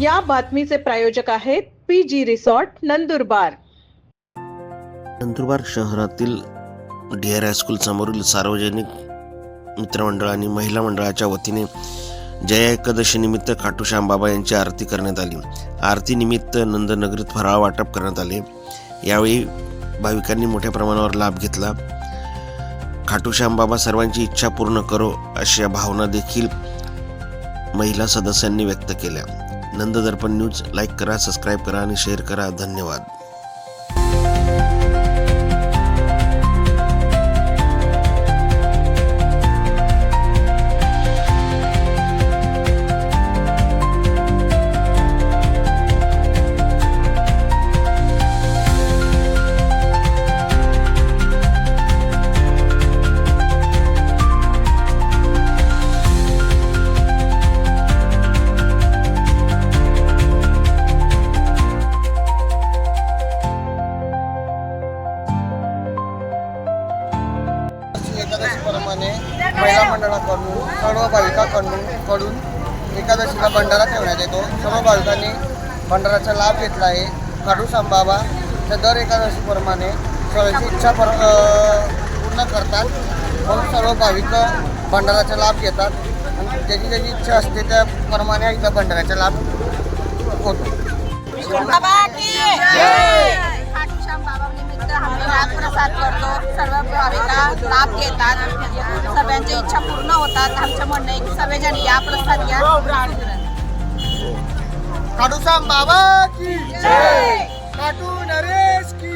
या बातमीचे प्रायोजक आहेत P G resort Nandurbar. Nandurbar शहरातील डी आर हायस्कूल समोरील सार्वजनिक मित्रमंडळ आणि महिला मंडळाच्या वतीने जया एकादशी निमित्त खाटूश्याम बाबा यांची आरती करण्यात आली. आरती निमित्त नंदनगरीत फराळ वाटप करण्यात आले. यावेळी भाविकांनी मोठ्या प्रमाणावर लाभ घेतला. खाटूश्याम बाबा सर्वांची इच्छा पूर्ण करो अशा भावना देखील महिला सदस्यांनी व्यक्त केल्या. नंददर्पण न्यूज लाईक करा सबस्क्राईब करा आणि शेअर करा. धन्यवाद. एकादशीप्रमाणे महिला मंडळाकडून सर्व भाविकाकडून कडून एकादशीला भंडारा ठेवण्यात येतो. सर्व भाविकांनी भंडाराचा लाभ घेतला आहे. खाडू बाबा त्या दर एकादशीप्रमाणे सर्वांची इच्छा पर पूर्ण करतात. म्हणून सर्व भाविक भंडाराचा लाभ घेतात. आणि ज्याची ज्याची इच्छा असते त्याप्रमाणे एकदा भंडाराचा लाभ होतो. लाभ घेतात. सर्वांच्या इच्छा पूर्ण होतात. आमचं म्हणणं आहे की सर्वजण या प्रसाद घ्या. खाटू बाबा की जय. खाटू नरेश की